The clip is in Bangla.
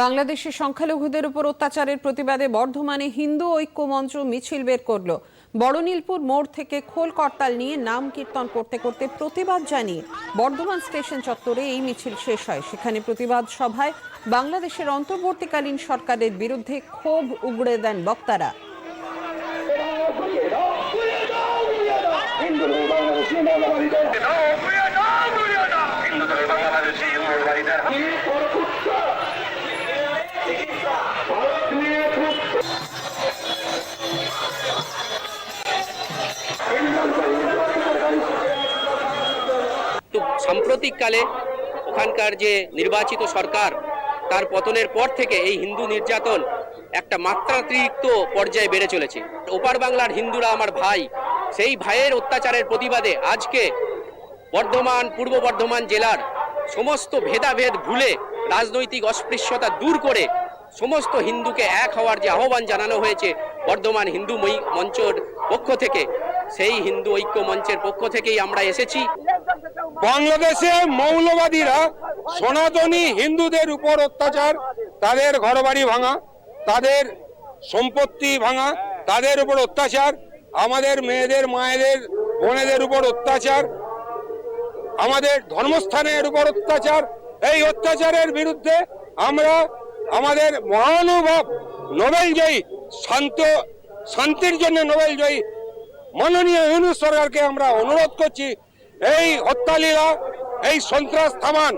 বাংলাদেশের সংখ্যালঘুদের উপর অত্যাচারের প্রতিবাদে বর্ধমানে হিন্দু ঐক্য মঞ্চ মিছিল বের করল। বড়নীলপুর মোড় থেকে খোল করতাল নিয়ে নাম কীর্তন করতে করতে প্রতিবাদ জানিয়ে বর্ধমান স্টেশন চত্বরে এই মিছিল শেষ হয়। সেখানে প্রতিবাদ সভায় বাংলাদেশের অন্তর্বর্তীকালীন সরকারের বিরুদ্ধে ক্ষোভ উগড়ে দেন বক্তারা। সাম্প্রতিককালে ওখানকার যে নির্বাচিত সরকার, তার পতনের পর থেকে এই হিন্দু নির্যাতন একটা মাত্রাতিরিক্ত পর্যায়ে বেড়ে চলেছে। ওপার বাংলার হিন্দুরা আমার ভাই, সেই ভাইয়ের অত্যাচারের প্রতিবাদে আজকে বর্ধমান, পূর্ব বর্ধমান জেলার সমস্ত ভেদাভেদ ভুলে, রাজনৈতিক অস্পৃশ্যতা দূর করে সমস্ত হিন্দুকে এক হওয়ার যে আহ্বান জানানো হয়েছে বর্ধমান হিন্দু মঞ্চর পক্ষ থেকে, সেই হিন্দু ঐক্য মঞ্চের পক্ষ থেকেই আমরা এসেছি। বাংলাদেশে মৌলবাদীরা সনাতনী হিন্দুদের উপর অত্যাচার, তাদের ঘরবাড়ি ভাঙা, তাদের সম্পত্তি ভাঙা, তাদের উপর অত্যাচার, আমাদের মেয়েদের, মায়েদের, বোনেদের উপর অত্যাচার, আমাদের ধর্মস্থানের উপর অত্যাচার, এই অত্যাচারের বিরুদ্ধে আমরা আমাদের মহানুভব নোবেল জয়ী, শান্ত, শান্তির জন্য নোবেল জয়ী মাননীয় ইউনুস সরকারকে আমরা অনুরোধ করছি এই হত্যালীলা এই সন্ত্রাস থামান।